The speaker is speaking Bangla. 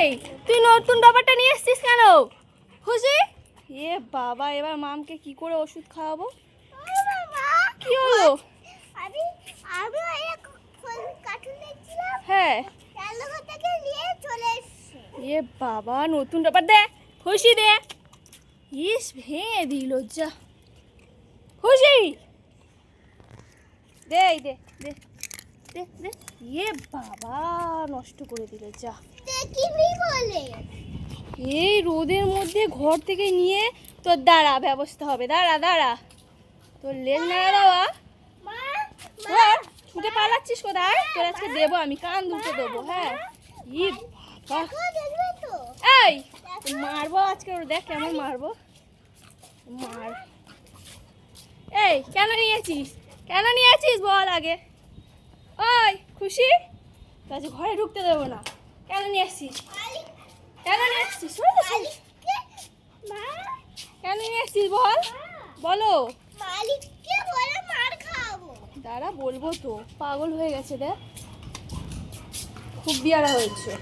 এই তুই নতুন ব্যাপারটা নিয়ে এসছিস কেন? খুশি এ বাবা এবার মামকে কি করে ওষুধ খাওয়াবো? কি হলো? আমি আমি এক কার্টুন দেখছিলাম। হ্যাঁ। এ বাবা নতুন ব্যাপার দে খুশি দে। ইস ভেঙে দিল যা। খুশি? দে দে দে। দে দে এ বাবা নষ্ট করে দিল যা। বলে? এই রোদের মধ্যে ঘর থেকে নিয়ে তোর দাঁড়া ব্যবস্থা হবে। দাঁড়া দাঁড়া। তোর লেল নাড়া দেওয়া ছুটে পালাচ্ছিস কোথায়? তোর আজকে দেবো আমি কান দুটো দেবো হ্যাঁ। ই দেখো এই মারবো আজকে ওর দেখ কেমন মারবো। মার। এই কেন নিয়েছিস? কেন নিয়েছিস বল আগে? ওই খুশি? তাহলে ঘরে ঢুকতে দেবো না। কেন নিয়ে আসছিস? কেন নিয়ে আসছিস? কেন নিয়ে আসছিস বল? বলো। মালিককে বলে মার দাঁড়া, বলব তো। পাগল হয়ে গেছে, দেখ। খুব বিয়ারা হয়েছে।